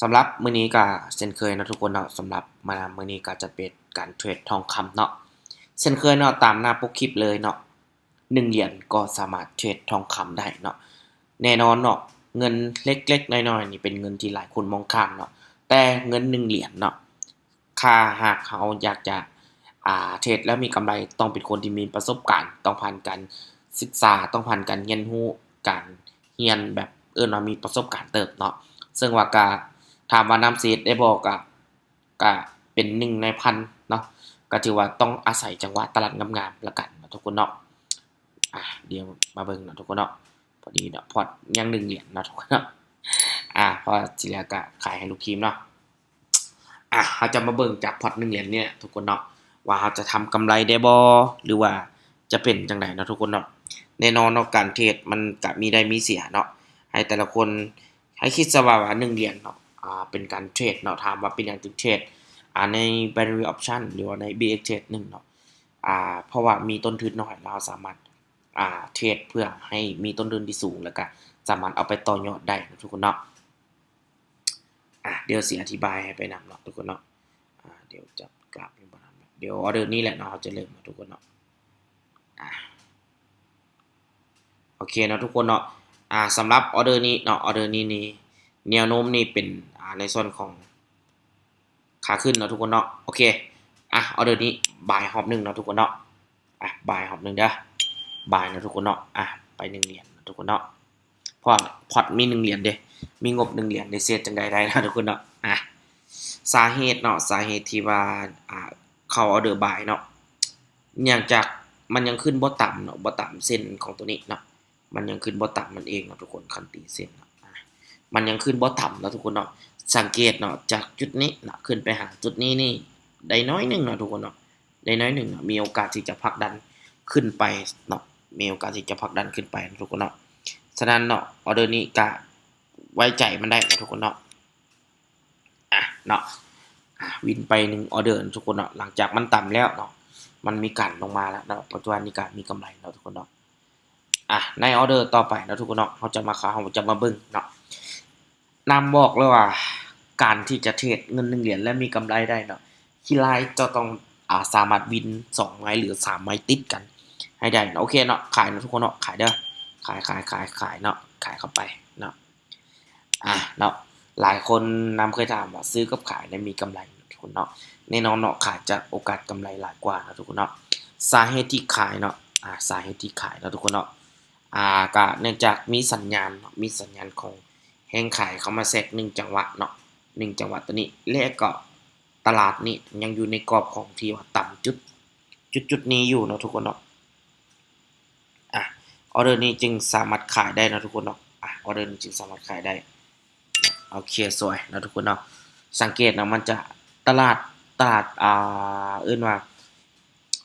สำหรับมื้อนี้ก็เช่นเคยนะทุกคนเนาะสำหรับมามื้อนี้ก็จะเป็นการเทรดทองคำเนาะเช่นเคยเนาะตามหน้าปกคลิปเลยเนาะ1เหรียญก็สามารถเทรดทองคำได้เนาะแน่นอนเนาะเงินเล็กๆน้อยๆนี่เป็นเงินที่หลายคนมองข้ามเนาะแต่เงิน1เหรียญเนาะค่าหากเขาอยากจะอ่าเทรดแล้วมีกำไรต้องเป็นคนที่มีประสบการณ์ ต้องผ่านการศึกษาต้องผ่านการเรียนรู้การเรียนแบบเอิ้นว่ามีประสบการณ์เติบเนาะซึ่งว่าก็ ถามว่านำเฮ็ดได้บ่ก็ก็เป็นหนึ่งในพันเนาะก็ถือว่าต้องอาศัยจังหวะตลาดงามๆล้วกันนะทุกคนเนาะอ่าเดี๋ยวมาเบิ่งเนาะทุกคนเนาะพอดีเนาะพอร์ตยัง1เหรียญเนาะทุกคนเนาะอ่าพอที่แล้วก็ขายให้ลูกทีมเนาะอะเราจะมาเบิ่งจากพอร์ต1เหรียญเนี่ยทุกคนเนาะว่าเราจะทำกำไรได้บ่หรือว่าจะเป็นจังไดเนาะทุกคนเนาะแน่นอนเนาะการเทรดมันก็มีได้มีเสียเนาะให้แต่ละคนให้คิดซะว่าว่า1เหรียญเนาะ เป็นการเทรดเนาะถามว่าเป็นหยังถึงเทรดใน binary option หรือว่าใน BX Trade 1เนาะอ่าเพราะว่ามีต้นทุนน้อยเราสามารถอ่าเทรดเพื่อให้มีต้นทุนที่สูงแล้วก็สามารถเอาไปต่อยอดได้นะทุกคนเนาะอะเดี๋ยวสิอธิบายให้ไปนำเนาะทุกคนเนาะอ่าเดี๋ยวจับกราฟนี่บ่ทันเดี๋ยวออเดอร์นี้แหละเนาะเราจะเริ่มนะทุกคนเนาะอะโอเคเนาะทุกคนเนาะอ่าสำหรับออเดอร์นี้เนาะออเดอร์นี้นี่แนวโน้มนี่เป็น ในส่วนของขาขึ้นเนาะทุกคนเนาะโอเคอะออเดอร์นี้บายฮอบหนึ่งเนาะทุกคนเนาะอะบายฮอบหนึ่งเด้อบายเนาะทุกคนเนาะอะไปหนึ่งเหรียญเนาทุกคนเนาะพราะพอตมีหนึ่งเหรียญเด้มีงบหนึ่งเหรียญได้เสียจังใดได้นะทุกคนเนาะอะสาเหตุเนาะสาเหตุที่ว่าอ่าเขาออเดอร์บายเนาะเนื่องจากมันยังขึ้นบ่ต่ำเนาะบ่ต่ำเส้นของตัวนี้เนาะมันยังขึ้นบ่ต่ำมันเองเนาะทุกคนคันตีเส้นเนาะอะมันยังขึ้นบ่ต่ำเนาะทุกคนเนาะ สังเกตเนาะจากจุดนี้เนาะขึ้นไปหาจุดนี้นี่ได้น้อยหนึ่งเนาะทุกคนเนาะได้น้อยหนึ่งเนาะมีโอกาสที่จะผลักดันขึ้นไปเนาะมีโอกาสที่จะผลักดันขึ้นไปทุกคนเนาะฉะนั้นเนาะออเดอร์นี้ก็ไว้ใจมันได้นะทุกคนเนาะอะเนาะวินไปหนึ่งออเดอร์ทุกคนเนาะหลังจากมันต่ำแล้วเนาะมันมีการลงมาแล้วเนาะปัจจุบันนี้ก็มีกำไรแล้วทุกคนเนาะอะในออเดอร์ต่อไปนะทุกคนเนาะเราจะมาขาเราจะมาเบิ่งเนาะ นำบอกเลยว่า การที่จะเทรดเงินหนึ่งเหรียญและมีกำไรได้เนาะคีไลท์จะต้องอาสามารถวินสองไม้หรือสามไม้ติดกัน ให้ได้เนาะโอเคเนาะขายเนาะทุกคนเนาะขายเด้อขายขายขายขายเนาะขายเข้าไปเนาะอะเนาะหลายคนนำเคยถามว่าซื้อกับขายเนี่ยมีกำไรทุกคนเนาะแน่นอนเนาะขายจะโอกาสกำไรหลายกว่านะทุกคนเนาะสาเหตุที่ขายเนาะอ่าสาเหตุที่ขายเนาะทุกคนเนาะอ่าก็เนื่องจากมีสัญญาณมีสัญญาณของ ห่งขายเขามาแทรกหนึ่งจังหวะเนาะหนึ่งจังหวะตัวนี้และก็ตลาดนี่ยังอยู่ในกรอบของที่ว่าต่ำจุด จุดจุดนี้อยู่เนาะทุกคนเนาะอะออเดอร์นี้จึงสามารถขายได้นะทุกคนเนาะอะออเดอร์นี้จึงสามารถขายได้โอาเคียร์สวยนะทุกคนเนาะสังเกตนะมันจะตลาดตลาดอ่าเอื้นว่า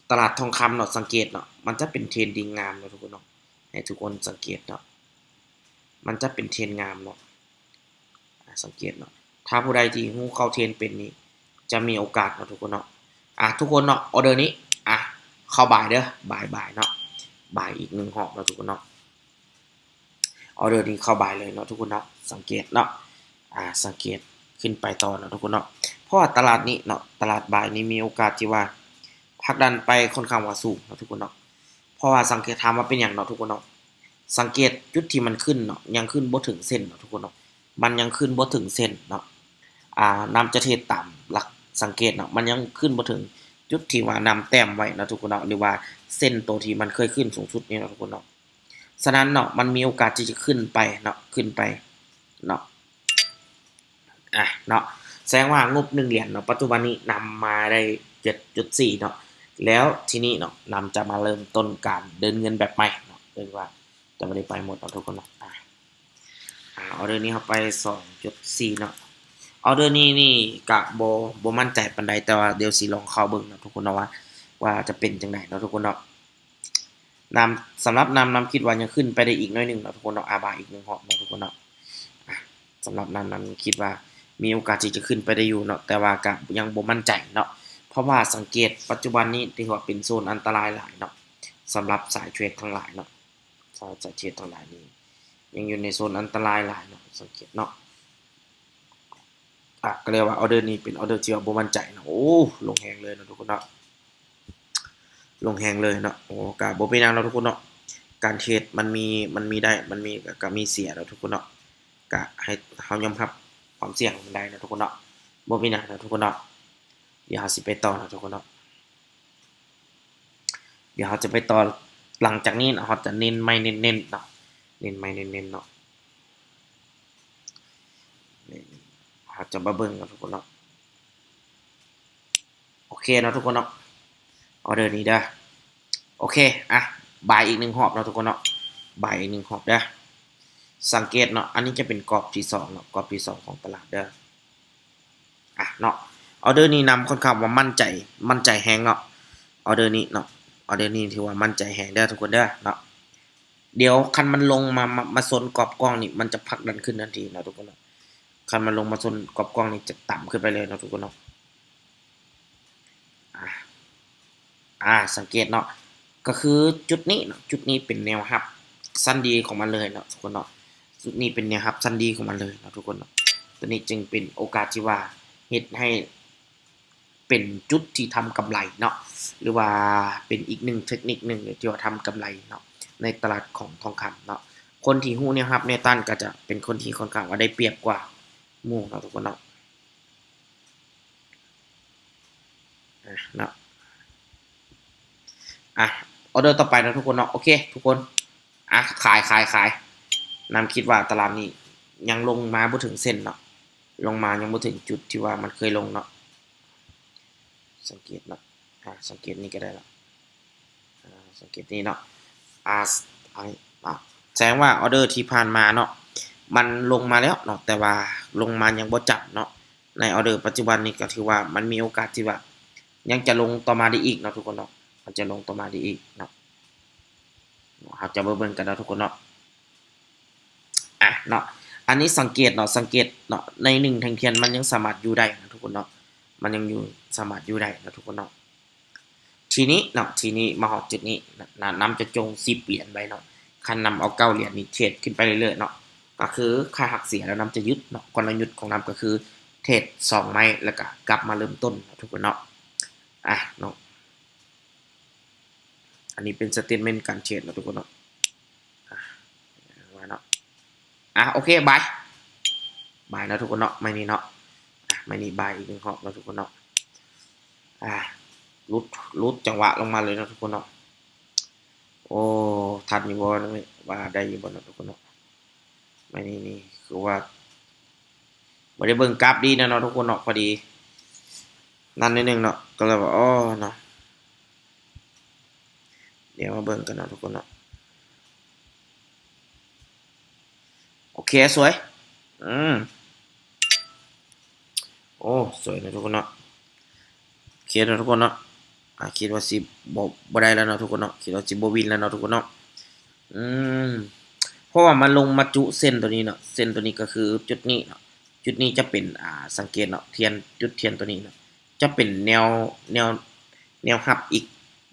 ตลาดทองคำเนาะสังเกตเนาะมันจะเป็นเทรนดิ้งงามนะทุกคนเนาะให้ทุกคนสังเกตเนาะมันจะเป็นเทรนงามเนาะ สังเกตเนาะถ้าผู้ใดที่ฮู้เข้าเทนเป็นนี้ จะมีโอกาสเนาะทุกคนเนาะอะทุกคนเนาะออเดอร์นี้อะเข้าบ่ายเด้อบ่ายบ่ายเนาะบ่ายอีกหนึ่งหอบเนาะทุกคนเนาะออเดอร์นี้เข้าบ่ายเลยเนาะทุกคนเนาะสังเกตเนาะอ่าสังเกตขึ้นไปต่อเนาะทุกคนเนาะเพราะว่าตลาดนี้เนาะตลาดบ่ายนี้มีโอกาสที่ว่าผลักดันไปค่อนข้างว่าสูงเนาะทุกคนเนาะเพราะว่าสังเกตถามว่าเป็นอย่างเนาะทุกคนเนาะสังเกตจุดที่มันขึ้นเนาะยังขึ้นบ่ถึงเส้นเนาะทุกคนเนาะ มันยังขึ้นบ่ถึงเส้นเนาะอ่านำจะเทรดต่ำหลักสังเกตเนาะมันยังขึ้นบ่ถึงจุดที่ว่านำแต้มไว้นะทุกคนเนาะหรือว่าเส้นตัวที่มันเคยขึ้นสูงสุดนี่นะทุกคนเนาะฉะนั้นเนาะมันมีโอกาสที่จะขึ้นไปเนาะขึ้นไปเนาะอะเนาะแสดงว่างบหนึ่งเหรียญเนาะปัจจุบันนี้นำมาได้เจ็ดจุดสี่เนาะแล้วทีนี้เนาะนำจะมาเริ่มต้นการเดินเงินแบบใหม่เนาะเรียกว่าจะไม่ได้ไปหมดเนาะทุกคนเนาะ อะอ่าเดอร์นี้เข้าไปสองจุดสี่เนาะออเดอร์นี้นี่กะโบโบมั่นใจปันใดแต่ว่าเดี๋ยวสิลองเข้าเบิ่งนะทุกคนเนาะว่า ว่าจะเป็นจังไดเนาะทุกคนเนาะนำสำหรับนำนำคิดว่ายังขึ้นไปได้อีกน้อยหนึ่งเนาะทุกคนเนาะอาบาอีกหนึ่งหอบเนาะทุกคนเนาะสำหรับนำนำคิดว่ามีโอกาสที่จะขึ้นไปได้อยู่เนาะแต่ว่าก็ยังโบมั่นใจเนาะเพราะว่าสังเกตปัจจุบันนี้ถือว่าเป็นโซนอันตรายหลายเนาะสำหรับสายเทรดทั้งหลายเนาะสายเทรดทั้งหลายนี้ ยังอยู่ในโซนอันตรายหลายเนาะสังเกตเนาะอะก็เรียกว่าออเดอร์นี้เป็นออเดอร์ที่ว่าบ่มั่นใจเนาะโอ้ลงแฮงเลยเนาะทุกคนเนาะลงแฮงเลยเนาะโอ้ก็บ่เป็นหยังเนาะทุกคนเนาะการเทรดมันมีมันมีได้มันมีก็ก็มีเสียเนาะทุกคนเนาะก็ให้เฮายอมรับความเสี่ยงมันได้เนาะทุกคนเนาะบ่เป็นหยังเนาะทุกคนเนาะเดี๋ยวเฮาสิไปต่อเนาะทุกคนเนาะเดี๋ยวเฮาจะไปต่อหลังจากนี้เนาะเฮาจะเน้นไม่เน้นๆเนาะ เน้นไม่เน้นๆเนาะนี่เฮาจะมาเบิ่งเนาะทุกคนเนาะโอเคเนาะทุกคนเนาะออเดอร์นี้เด้อโอเคอะบายอีกหนึ่งหอบเนาะทุกคนเนาะบายอีกหนึ่งหอบเด้อสังเกตเนาะอันนี้จะเป็นกรอบที่สองเนาะกรอบที่สองของตลาดเด้ออะเนาะออเดอร์นี้นำค่อนข้างว่ามั่นใจมั่นใจแฮงเนาะออเดอร์นี้เนาะออเดอร์นี้ถือว่ามั่นใจแฮงเด้อทุกคนเด้อเนาะ เดี๋ยวคันมันลงมามามาโซนกรอบกล้องนี่มันจะผลักดันขึ้นทันทีเนาะทุกคนเนาะคันมันลงมาโซนกรอบกล้องนี่จะต่ำขึ้นไปเลยเนาะทุกคนเนาะอะอ่าสังเกตเนาะก็คือจุดนี้เนาะจุดนี้เป็นแนวรับสั้นดีของมันเลยเนาะทุกคนเนาะจุดนี้เป็นแนวรับสั้นดีของมันเลยเนาะทุกคนเนาะตัวนี้จึงเป็นโอกาสที่ว่าเฮ็ดให้เป็นจุดที่ทำกำไรเนาะหรือว่าเป็นอีกหนึ่งเทคนิคหนึ่งที่ว่าทำกำไรเนาะ ในตลาดของทองคำเนาะคนที่ฮู้แนวรับแนต้านก็จะเป็นคนที่ค่อนข้างว่าได้เปรียบกว่าหมู่เนาะทุกคนเนาะอะเนาะอะออเดอร์ต่อไปนะทุกคนเนาะโอเค ทุกคนอะขายขายขายนำคิดว่าตลาดนี้ยังลงมาบ่ถึงเส้นเนาะลงมายังบ่ถึงจุดที่ว่ามันเคยลงเนาะสังเกตเนาะอะสังเกตนี่ก็ได้ละอ่าสังเกตนี่เนาะ อ่าอันนี้เนาะแสดงว่าออเดอร์ที่ผ่านมาเนาะมันลงมาแล้วเนาะแต่ว่าลงมายังบ่จับเนาะในออเดอร์ปัจจุบันนี้ก็ถือว่ามันมีโอกาสที่ว่า ยังจะลงต่อมาได้อีกเนาะทุกคนเนาะมันจะลงต่อมาได้อีกเนาะเราจะเบิ่งกันเนาะทุกคนเนาะอะเนาะอันนี้สังเกตเนาะสังเกตเนาะในหนึ่งแทงเทียนมันยังสามารถอยู่ได้นะทุกคนเนาะมันยังอยู่สามารถอยู่ได้นะทุกคนเนาะ ทีนี้เนาะทีนี้มาหอดจุดนี้นะนำจะจงสิบเหรียญไปเนาะคันนำเอาเก้าเหรียญนี่เทรดขึ้นไปเรื่อยๆเนาะก็คือค่าหักเสียแล้วนำจะยึดเนาะกลยุทธ์ของนำก็คือเทรดสองไม้แล้วก็กลับมาเริ่มต้นทุกคนเนาะอะเนาะอันนี้เป็นสเตทเมนต์การเทรดนะทุกคนเนาะอะว่าเนาะอะโอเคบายบายนะทุกคนเนาะไม่นี่เนาะอะไม่นี่บายอีกหนึ่งหอบนะทุกคนเนาะอะ รุดรุดจังหวะลงมาเลยนะทุกคนเนาะโอ้ทันอยู่บ่นะว่าได้อยู่บ่นะทุกคนเนาะไม่นี่นี่คือว่าบ่ได้เบิ่งกราฟดีนะเนาะทุกคนเนาะพอดี นั่นนิดนึงเนาะก็เลยว่าอ๋อเนาะเดี๋ยวมาเบิ่งกันเนาะทุกคนเนาะโอเคสวยอืมโอ้สวยนะทุกคนเนาะโอเคนะทุกคนเนาะ คิดว่าสิบบได้แล้วเนาะทุกคนเนาะคิดว่าสิบ่วินแล้วเนาะทุกคนเนาะอืมเพราะว่ามันลงมาจุเส้นตัวนี้เนาะเส้นตัวนี้ก็คือจุดนี้เนาะจุดนี้จะเป็นอ่าสังเกตเนาะเทียนจุดเทียนตัวนี้เนาะจะเป็นแนวแนวแนวรับอีก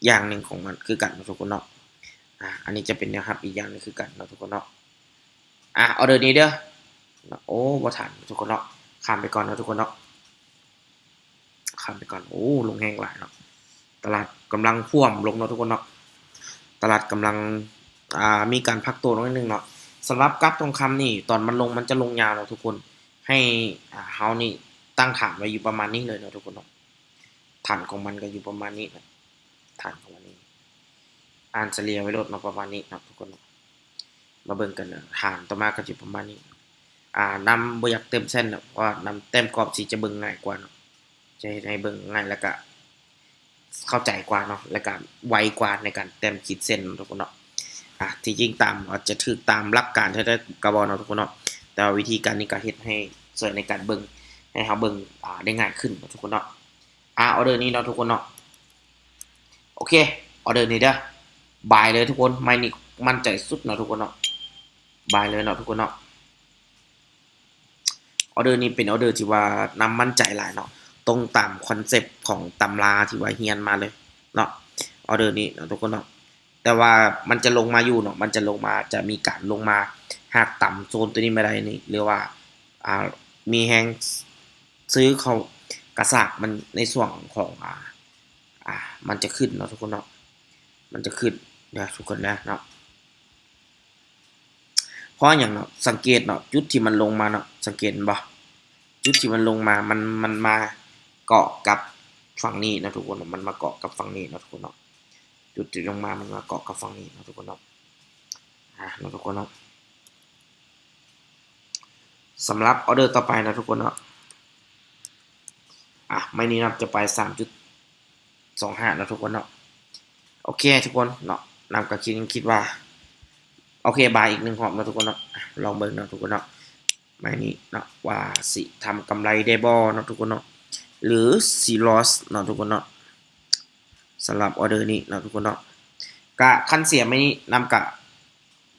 อย่างหนึ่งของมันคือกันนะทุกคนเนาะอ่าอันนี้จะเป็นแนวรับอีกอย่างหนึงคือกันนะทุกคนเนาะอะออเดอร์นี้เด้อโอ้บ่ทันทุกคนเนาะข้ามไปก่อนนะทุกคนเนาะข้ามไปก่อนโอ้ลงแห้งหลายเนาะ ตลาดกำลังพ่วมลงเนาะทุกคนเนาะตลาดกำลังมีการพักตัวนิดนึงเนาะสำหรับกราฟทองคำนี่ตอนมันลงมันจะลงยาวเนาะทุกคนให้เฮานี่ตั้งฐานไว้อยู่ประมาณนี้เลยเนาะทุกคนเนาะฐานของมันก็อยู่ประมาณนี้นะฐานของมันนี้อ่านเฉลี่ยไว้ลดมาประมาณนี้นะทุกคนมาเบิ่งกันนะฐานต่อมาก็จะประมาณนี้อ่านำบอยากเต็มเส้นนะเพราะว่านำเต็มกรอบสิจะเบิ่งง่ายกว่าเนาะจะให้เบิ่งง่ายแล้วก็ เข้าใจกว่าเนาะแล้วก็ไวกว่าในการเต็มขีดเส้นทุกคนเนาะอะที่จริงตามอาจจะถูกตามหลักการแท้ๆก็บ่เนาะทุกคนเนาะแต่ว,วิธีการนี้ก็เฮ็ดให้ช่วยในการเบิ่งให้เฮาเบิ่งอ่าได้ง่ายขึ้นทุกคนเนาะอ่าออเดอร์นี้เนาะทุกคนเนาะโอเคออเดอร์นี้เด้อบายเลยทุกคนไม่นี่มั่นใจสุดเนาะทุกคนเนาะบายเลยเนาะทุกคนเนาะออเดอร์นี้เป็นออเดอร์ที่ว่านำมั่นใจหลายเนาะ ตรงตามคอนเซปต์ของตำราที่ว่าเฮียนมาเลยเนาะออเดอร์นี้เนาะทุกคนเนาะแต่ว่ามันจะลงมาอยู่เนาะมันจะลงมาจะมีการลงมาหากต่ำโซนตัวนี้ไม่ได้นี่หรือว่าอ่ามีแฮงซื้อเขากระสากมันในส่วนของอ่าอ่ามันจะขึ้นเนาะทุกคนเนาะมันจะขึ้นเดี๋ยวทุกคนนะเนาะเพราะอย่างเนาะสังเกตเนาะจุดที่มันลงมาเนาะสังเกตบ่จุดที่มันลงมามันมันมา เกาะกับฝั่งนี้นะทุกคนเนาะมันมาเกาะกับฝั่งนี้นะทุกคนเนาะจุดที่ลงมามันมาเกาะกับฝั่งนี้นะทุกคนเนาะอ่านะทุกคนเนาะสำหรับออเดอร์ต่อไปนะทุกคนเนาะอะไม่นี้นะจะไปสามจุดสองห้านะทุกคนเนาะโอเคทุกคนเนาะนำกับคิดคิดว่าโอเคบายอีกหนึ่งหอบนะทุกคนเนาะลองเบิ่งเนาะทุกคนเนาะไม่นี้เนาะว่าสิทำกำไรได้บ่เนาะทุกคนเนาะ หรือสิลอสเนาะทุกคนเนาะสำหรับออเดอร์นี้เนาะทุกคนเนาะกะคันเสียไม่นี้นำกะ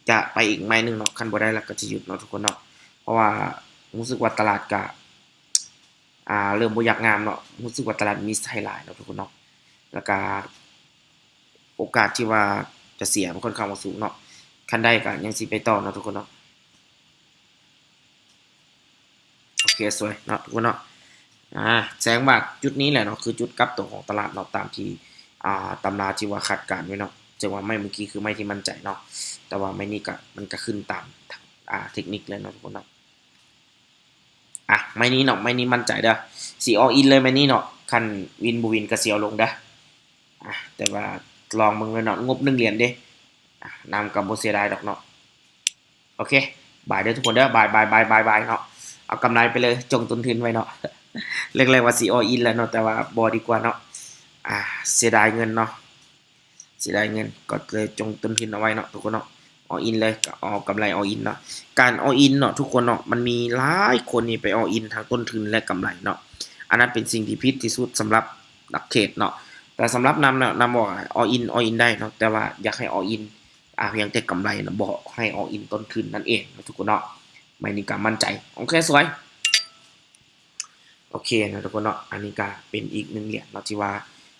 จะไปอีกไม้หนึ่งเนาะคันบ่ได้แล้วก็จะหยุดเนาะทุกคนเนาะเพราะว่ารู้สึกว่าตลาดกะอ่าเริ่มบ่อยากงามเนาะรู้สึกว่าตลาดมีไฮไลท์เนาะทุกคนเนาะแล้วก็โอกาสที่ว่าจะเสียมันค่อนข้างว่าสูงเนาะคันได้ก็ยังสิไปต่อเนาะทุกคนเนาะโอเคสวยเนาะทุกคนเนาะ อ่าแสดงว่าจุดนี้แหละเนาะคือจุดกลับตัวของตลาดเนาะตามที่อ่าตำราที่ว่าคาดการไว้เนาะจังว่าไม่เมื่อกี้คือไม่ที่มั่นใจเนาะแต่ว่าไม่นี่ก็มันก็ขึ้นตามอ่าเทคนิคเลยเนาะทุกคนเนาะอะไม่นี้เนาะไม่นี้มั่นใจเด้อสีออินเลยไม่นี้เนาะคันวินบูวินก็เสียวลงเด้ออะแต่ว่าลองมึงเลยเนาะงบหนึ่งเหรียญเด้นำกับโบเสียดายดอกเนาะโอเคบายเด้อทุกคนเด้อบายบายบายบายบายเนาะเอากำไรไปเลยจงต้นทุนไว้เนาะ เรียกๆว่าสีออินแล้วเนาะแต่ว่าบอดีกว่าเนาะอ่าเสียดายเงินเนาะเสียดายเงินก็เลยจงเต้นทุนเอาไว้เนาะทุกคนเนาะออินเลยก็เอากำไรออินเนาะการออินเนาะทุกคนเนาะมันมีหลายคนนี่ไปออินทางต้นทุนและกำไรเนาะอันนั้นเป็นสิ่งที่ผิดที่สุดสำหรับนักเทรดเนาะแต่สำหรับนำเนาะนำบอกออินออินได้เนาะแต่ว่าอยากให้ออินอ่าเพียงแต่กำไรเนาะบอกให้ออินต้นทุนนั่นเองทุกคนเนาะไม่มีการมั่นใจโอเคสวย โอเคนะทุกคนเนาะอันนี้ก็เป็นอีกหนึ่งเหรียญเนาะที่ว่า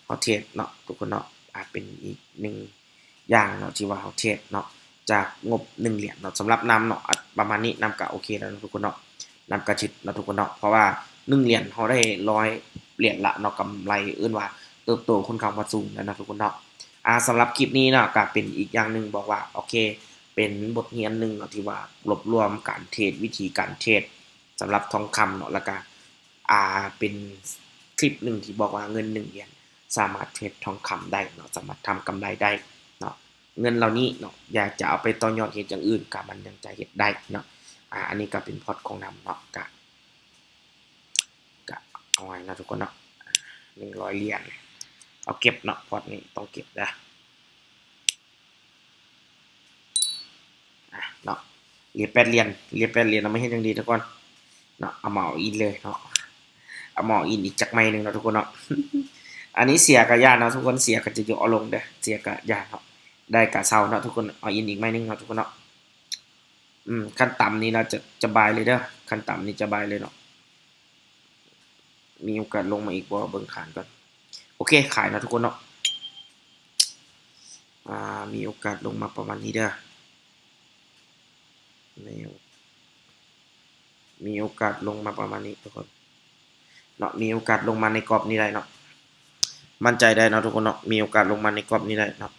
เขาเทรดเนาะทุกคนเนาะอาจเป็นอีกหนึ่งอย่างเนาะที่ว่าเขาเทรดเนาะจากงบหนึ่งเหรียญเนาะสำหรับนำเนาะประมาณนี้นำกะโอเคแล้วนะทุกคนเนาะนำกระชิดนะทุกคนเนาะเพราะว่าหนึ่งเหรียญเขาได้ร้อยเหรียญละเนาะกำไรเอื่นว่าเติบโตค่อนข้างว่าสูงแล้วนะทุกคนเนาะอ่าสำหรับคลิปนี้เนาะก็เป็นอีกอย่างหนึ่งบอกว่าโอเค เป็นบทเรียนหนึ่งเนาะที่ว่ารวบรวมการเทรดวิธีการเทรดสำหรับทองคำเนาะล้วก็ อ่าเป็นคลิปหนึ่งที่บอกว่าเงินหนึ่งเหรียญสามารถเทรดทองคำได้เนาะสามารถทำกำไรได้เนาะเงินเหล่านี้เนาะอยากจะเอาไปต่อยอดเหตุอย่างอื่นกับมันยังจะเหตุได้เนาะอ่าอันนี้ก็เป็นพอร์ตของนำเนาะกะกะเอาไว้นะทุกคนเนาะหนึ่งร้อยเหรียญเอาเก็บเนาะพอร์ตนี้ต้องเก็บนะอะเนาะเหรียญแปดเหรียญเหรียญแปดเหรียญเราไม่ให้ยังดีทุกคนเนาะเอาเหมาอินเลยเนาะ เอาหมาอินอีกจักไม้หนึ่งเนาะทุกคนเนาะอันนี้เสียกับยาเนาะทุกคนเสียก็จะอยู่เอาลงเด้อเสียกับยาเนาะได้กะเซาเนาะทุกคนเอาอินอีกไม่นึงเนาะทุกคนเนาะอืมขั้นต่ำนี่เราจะจะบายเลยเด้อขั้นต่ำนี่จะบายเลยเนาะมีโอกาสลงมาอีกบ่าเบิ่งขานก่อนโอเคขายนะทุกคนเนาะอ่ามีโอกาสลงมาประมาณนี้เด้อมีโอกาสลงมาประมาณนี้ทุกคน เนาะมีโอกาสลงมาในกรอบนี้ได้เนาะมั่นใจได้เนาะทุกคนเนาะมีโอกาสลงมาในกรอบนี้ได้เนาะ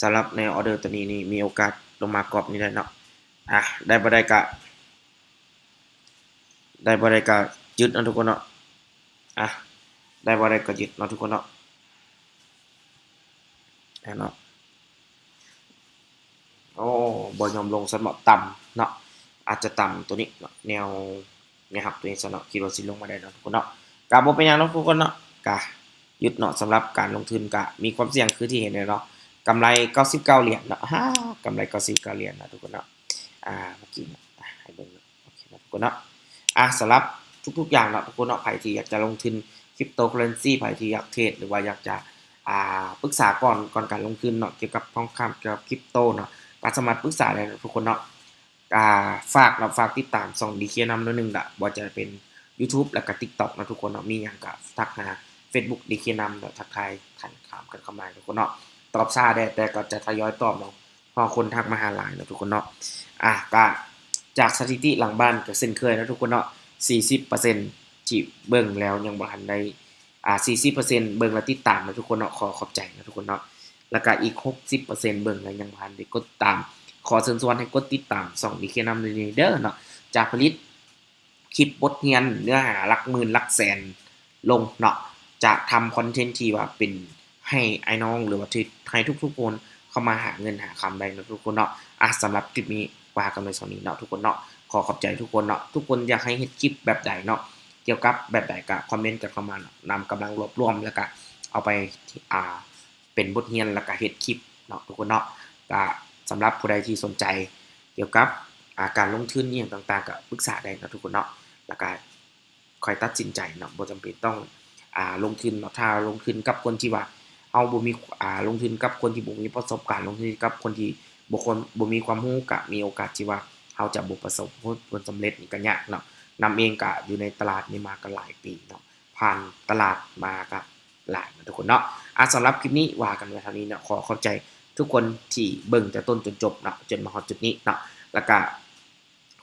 สำหรับในออเดอร์ตัวนี้นี่มีโอกาสลงมากรอบนี้ได้เนาะอะได้บ่ได้กะ ได้บ่ได้กะยึดเนาะทุกคนเนาะอะได้บ่ได้ก็ยึดเนาะทุกคนเนาะเนาะโอ้บ่ยอมลงสมอต่ำเนาะอาจจะต่ำตัวนี้เนาะแนว นี่ยครับตัวนี้สนอคิดว่าสิลงมาได้เนาะทุกคนเนาะกะบ่เป็นยังเนาะทุกคนเนาะกะยึดเนาะสำหรับการลงทุนกะมีความเสี่ยงคือที่เห็นเลยเนาะกำไร 99 เหรียญเนาะฮ่ากำไร 99 เหรียญนะทุกคนเนาะอ่าเมื่อกี้เนาะให้เบิ่งโอเคนะทุกคนเนาะอะสำหรับทุกๆอย่างเนาะทุกคนเนาะใครที่อยากจะลงทุนคริปโตเคอเรนซีใครที่อยากเทรดหรือว่าอยากจะอ่าปรึกษาก่อนก่อนการลงทุนเนาะเกี่ยวกับทองคำเกี่ยวกับคริปโตเนาะก็สามารถปรึกษาได้ทุกคนเนาะ อ่าฝากเนาฝากติดตามส่องดีเคนำด้วยนึงละว่าจะเป็น YouTube แล้วก็ TikTok นะทุกคนเนาะมีอย่างก็ทักหา Facebook ดีเคียนำเนาะทักทายทันถามกันเข้ามาทุกคนเนาะตอบซาได้แต่ก็จะทยอยตอบเนาะพอคนทักมาหาหลายเนาะทุกคนเนาะอะก็จากสถิติหลังบ้านก็เส้นเคยนะทุกคนเนาะ40%ที่เบิ่งแล้วยังบ่ทันได้อ่า40%เบิ่งแล้วติดตามนะทุกคนเนาะขอขอบใจนะทุกคนเนาะแล้วก็อีก 60%เบิ่งแล้วยังบ่ทันได้กดตาม ขอเชิญชวนให้กดติดตามช่อง DK นำเลยเด้อเนาะจะผลิตคลิปบทเรียนเนื้อหาหลักหมื่นหลักแสนลงเนาะจะทำคอนเทนต์ที่ว่าเป็นให้ไอ้น้องหรือว่าที่ให้ทุกๆคนเข้ามาหาเงินหาคำได้นะทุกคนเนาะอะสำหรับคลิปนี้ว่ากันในส่วนนี้เนาะทุกคนเนาะขอขอบใจทุกคนเนาะทุกคนอยากให้เฮ็ดคลิปแบบใดเนาะเกี่ยวกับแบบใดก็คอมเมนต์กันเข้ามานาะนำกำลังรวบรวมแล้วก็เอาไปอ่าเป็นบทเรียนแล้วก็เฮ็ดคลิปเนาะทุกคนเนาะก็ สำหรับผู้ใดที่สนใจ เกี่ยวกับอาการลงทุนอหย่างต่างๆก็ปรึกษาได้นะทุกคนเนาะแล้วก็คอยตัดสินใจเนาะบ่จำเป็นต้องอ่าลงทุนเนาะถ้าลงทุนกับคนที่ว่าเฮาบ่มีอ่าลงทุนกับคนที่บ่มีประสบการณ์ลงทุนกับคนที่บ่คนบ่มีความรู้ก็มีโอกาสที่ว่าเฮาจะบ่ประสบผลสำเร็จนี่ก็ยากเนาะนำเองก็อยู่ในตลาดนี้มาก็หลายปีเนาะผ่านตลาดมาก็หลายนะทุกคนเนาะอะสำหรับคลิปนี้ว่ากันไว้เท่านี้เนาะขอเขอบใจ ทุกคนที่เบิ่งจากต้นจนจบเนาะจนมาฮอดจุดนี้เนาะแล้วก็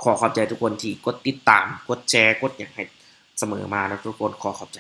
ขอขอบใจทุกคนที่กดติดตาม กดแชร์ กดอย่างให้เสมอมานะทุกคนขอขอบใจ